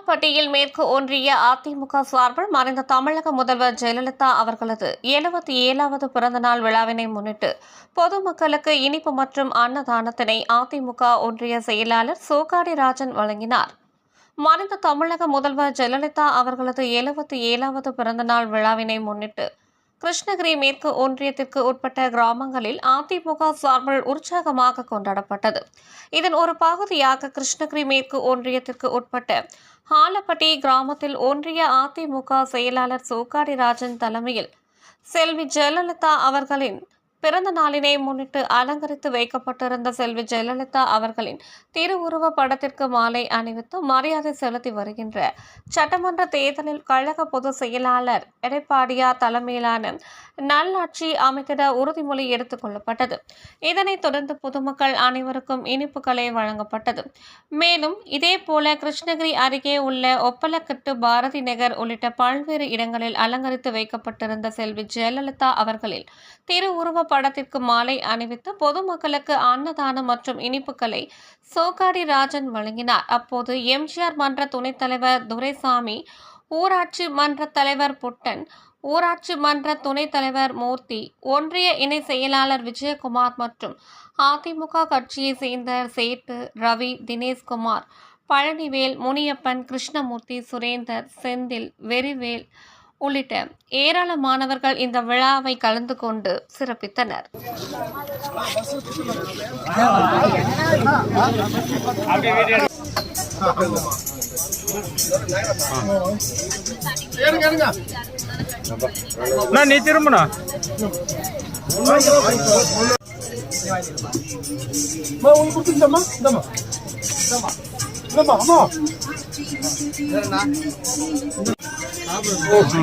ஆலப்பட்டியில் மேற்கு ஒன்றிய அதிமுக சார்பில் மறைந்த தமிழக முதல்வர் ஜெயலலிதா அவர்களது எழுபத்தி ஏழாவது பிறந்தநாள் விழாவினை முன்னிட்டு பொதுமக்களுக்கு இனிப்பு மற்றும் அன்னதானத்தினை அதிமுக ஒன்றிய செயலாளர் சோகாடி ராஜன் வழங்கினார். மறைந்த தமிழக முதல்வர் ஜெயலலிதா அவர்களது எழுபத்தி ஏழாவது பிறந்தநாள் விழாவினை முன்னிட்டு கிருஷ்ணகிரி மேற்கு ஒன்றியத்திற்கு உட்பட்ட கிராமங்களில் அதிமுக சார்பில் உற்சாகமாக கொண்டாடப்பட்டது. இதன் ஒரு பகுதியாக கிருஷ்ணகிரி மேற்கு ஒன்றியத்திற்கு உட்பட்ட ஆலப்பட்டி கிராமத்தில் ஒன்றிய அதிமுக செயலாளர் சோக்காடி ராஜன் தலைமையில் செல்வி ஜெயலலிதா அவர்களின் பிறந்த நாளினை முன்னிட்டு அலங்கரித்து வைக்கப்பட்டிருந்த செல்வி ஜெயலலிதா அவர்களின் திருவுருவ படத்திற்கு மாலை அணிவித்து மரியாதை செலுத்தி வருகின்ற சட்டமன்ற தேர்தலில் கழக பொதுச் செயலாளர் எடப்பாடியார் தலைமையிலான நல்லாட்சி அமைத்திட உறுதிமொழி எடுத்துக் கொள்ளப்பட்டது. இதனைத் தொடர்ந்து பொதுமக்கள் அனைவருக்கும் இனிப்புகளை வழங்கப்பட்டது. மேலும் இதேபோல கிருஷ்ணகிரி அருகே உள்ள ஒப்பலக்கட்டு பாரதி நகர் உள்ளிட்ட பல்வேறு இடங்களில் அலங்கரித்து வைக்கப்பட்டிருந்த செல்வி ஜெயலலிதா அவர்களில் திருவுருவ படத்திற்கு மாலை அணிவித்து பொதுமக்களுக்கு அன்னதானம் மற்றும் இனிப்புகளை சோகாடி ராஜன் வழங்கினார். அப்போது எம்ஜிஆர் மன்ற துணைத் தலைவர் துரைசாமி ஊராட்சி மன்ற தலைவர் புட்டன் ஊராட்சி மன்ற துணைத் தலைவர் மூர்த்தி ஒன்றிய இணை செயலாளர் விஜயகுமார் மற்றும் அதிமுக கட்சியைச் சேர்ந்த சேட்டு ரவி தினேஷ்குமார் பழனிவேல் முனியப்பன் கிருஷ்ணமூர்த்தி சுரேந்தர் செந்தில் வெறிவேல் உள்ளிட்ட ஏராளமானவர்கள் இந்த விழாவை கலந்து கொண்டு சிறப்பித்தனர். அண்ணா நீ திரும்பண்ணா. அம்மா. ઓકે